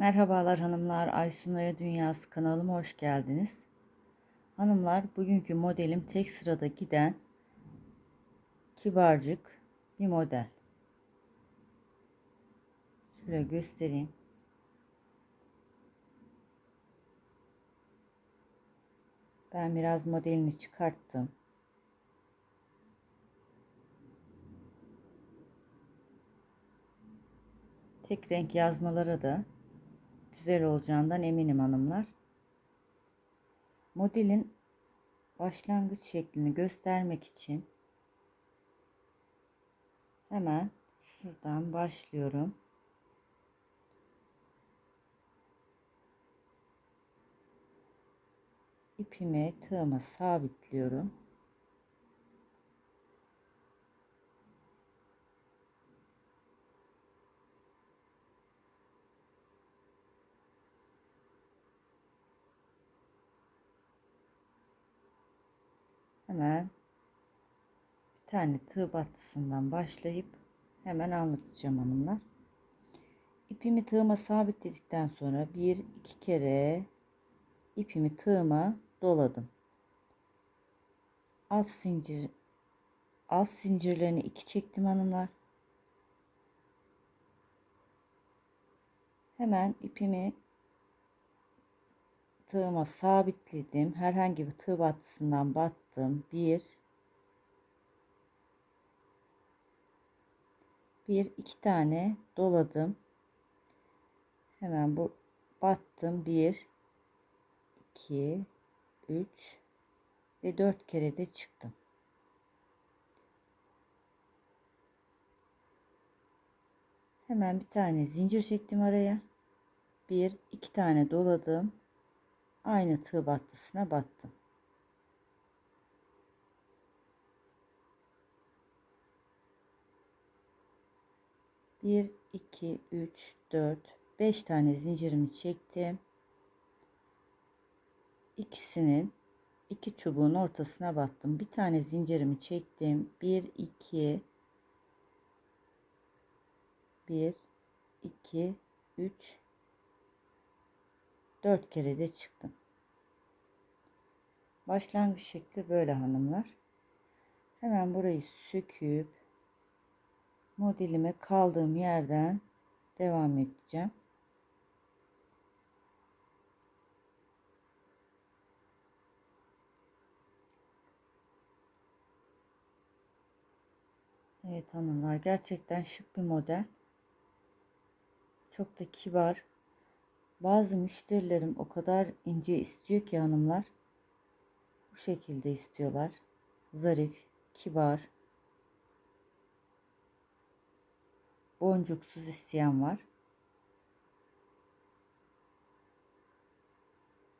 Merhabalar hanımlar, Aysunaya Dünyası kanalıma hoş geldiniz. Hanımlar, bugünkü modelim tek sırada giden kibarcık bir model. Şöyle göstereyim. Ben biraz modelini çıkarttım. Tek renk yazmalara da güzel olacağından eminim hanımlar. Modelin başlangıç şeklini göstermek için hemen şuradan başlıyorum. İpimi tığıma sabitliyorum. Hemen bir tane tığ battısından başlayıp hemen anlatacağım hanımlar. İpimi tığıma sabitledikten sonra bir iki kere ipimi tığıma doladım. Alt zincir alt zincirlerini iki çektim hanımlar. Hemen ipimi tığıma sabitledim. Herhangi bir tığ battısından battım. Bir, bir iki tane doladım. Hemen bu battım. Bir, iki, üç ve dört kere de çıktım. Hemen bir tane zincir çektim araya. Bir, iki tane doladım aynı tığ battısına battım. Bir, iki, üç, dört, beş tane zincirimi çektim. İkisinin iki çubuğun ortasına battım. Bir tane zincirimi çektim. Bir, iki, bir, iki, üç, 4 kere de çıktım. Başlangıç şekli böyle hanımlar. Hemen burayı söküp modelime kaldığım yerden devam edeceğim. Evet hanımlar gerçekten şık bir model. Çok da kibar. Bazı müşterilerim o kadar ince istiyor ki hanımlar. Şekilde istiyorlar. Zarif, kibar. Boncuksuz isteyen var.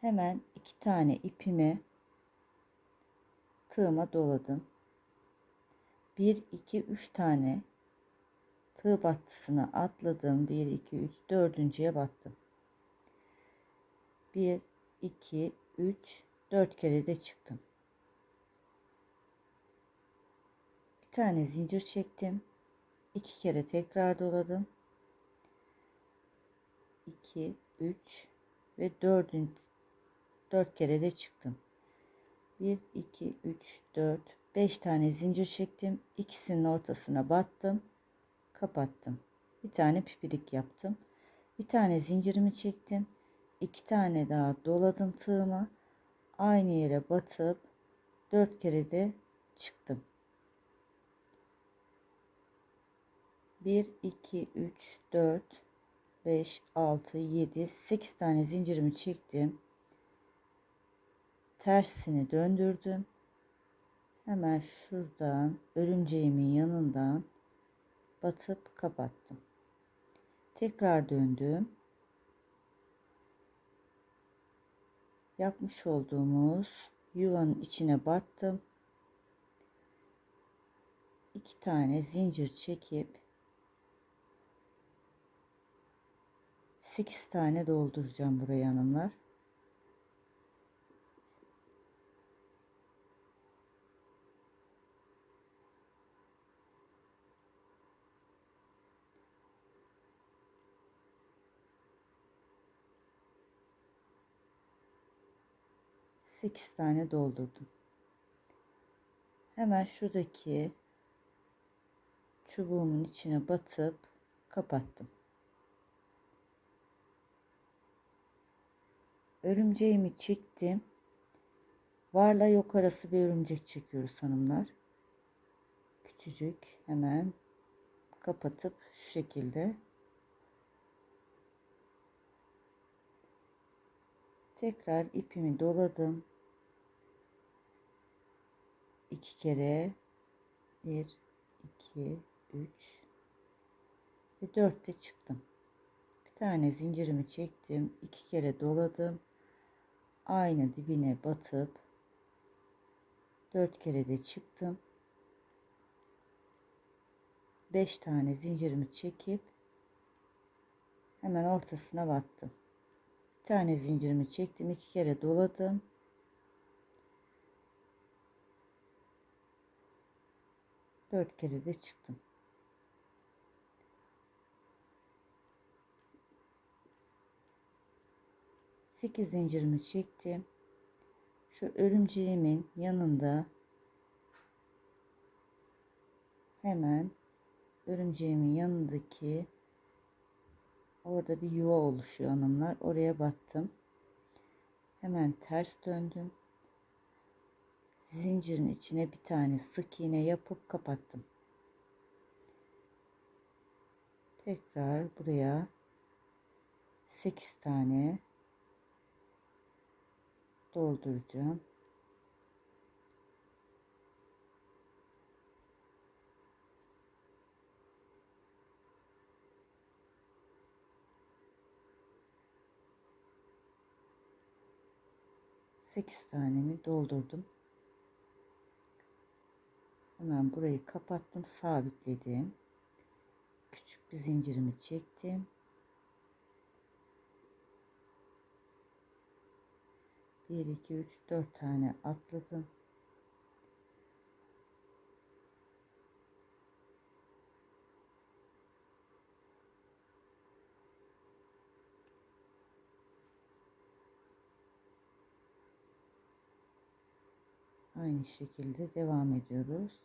Hemen iki tane ipimi tığıma doladım. Bir, iki, üç tane tığ battısına atladım. Bir, iki, üç, dördüncüye battım. 1 2 3 4 kere de çıktım. Bir tane zincir çektim. 2 kere tekrar doladım. 2 3 ve 4. 4 kere de çıktım. 1 2 3 4 5 tane zincir çektim. İkisinin ortasına battım. Kapattım. Bir tane pipirik yaptım. Bir tane zincirimi çektim iki tane daha doladım tığıma aynı yere batıp dört kere de çıktım. 1 2 3 4 5 6 7 8 tane zincirimi çektim. Tersini döndürdüm. Hemen şuradan örümceğimin yanından batıp kapattım. Tekrar döndüm yapmış olduğumuz yuvanın içine battım. iki tane zincir çekip 8 tane dolduracağım buraya hanımlar. 8 tane doldurdum. Hemen şuradaki çubuğumun içine batıp kapattım. Örümceğimi çektim. Varla yok arası bir örümcek çekiyoruz hanımlar. Küçücük hemen kapatıp şu şekilde tekrar ipimi doladım. iki kere bir, iki, üç ve dörtte çıktım. Bir tane zincirimi çektim. iki kere doladım. Aynı dibine batıp dört kere de çıktım. Beş tane zincirimi çekip hemen ortasına battım. Tane zincirimi çektim. iki kere doladım. Dört kere de çıktım. Sekiz zincirimi çektim. Şu örümceğimin yanında hemen örümceğimin yanındaki orada bir yuva oluşuyor hanımlar. Oraya battım. Hemen ters döndüm zincirin içine bir tane sık iğne yapıp kapattım. Tekrar buraya 8 tane dolduracağım. Sekiz tanemi doldurdum. Hemen burayı kapattım, sabitledim. Küçük bir zincirimi çektim. Bir, iki, üç, dört tane atladım. Aynı şekilde devam ediyoruz.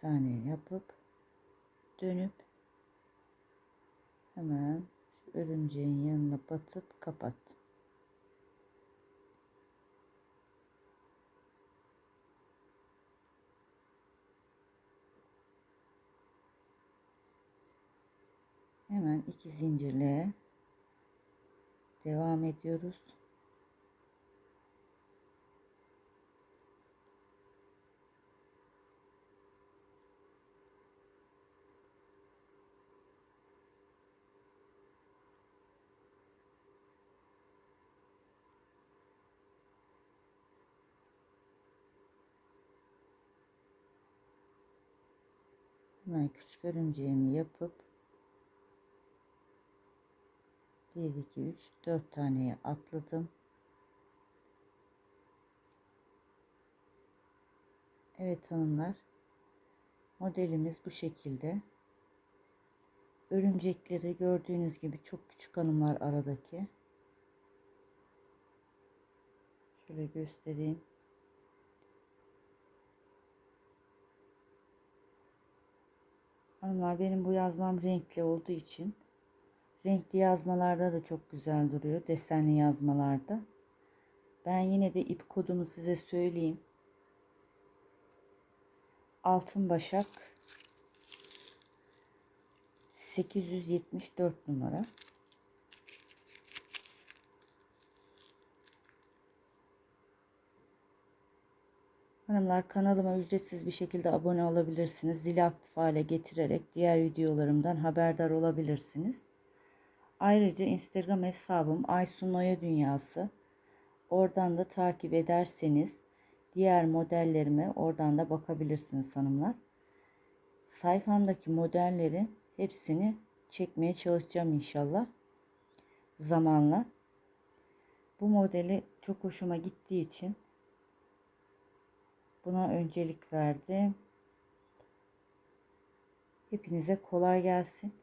Tane yapıp dönüp hemen örümceğin yanına batıp kapattım. Hemen iki zincirle devam ediyoruz. Hemen küçük örümceğimi yapıp 1 2 3 4 taneye atladım. Evet hanımlar. Modelimiz bu şekilde. Örümcekleri gördüğünüz gibi çok küçük hanımlar aradaki. Şöyle göstereyim. Hanımlar benim bu yazmam renkli olduğu için renkli yazmalarda da çok güzel duruyor. Desenli yazmalarda. Ben yine de ip kodumu size söyleyeyim. Altın Başak 874 numara. Hanımlar kanalıma ücretsiz bir şekilde abone olabilirsiniz. Zili aktif hale getirerek diğer videolarımdan haberdar olabilirsiniz. Ayrıca Instagram hesabım Aysun Noya Dünyası. Oradan da takip ederseniz diğer modellerime oradan da bakabilirsiniz hanımlar. Sayfamdaki modelleri hepsini çekmeye çalışacağım inşallah zamanla. Bu modeli çok hoşuma gittiği için buna öncelik verdim. Hepinize kolay gelsin.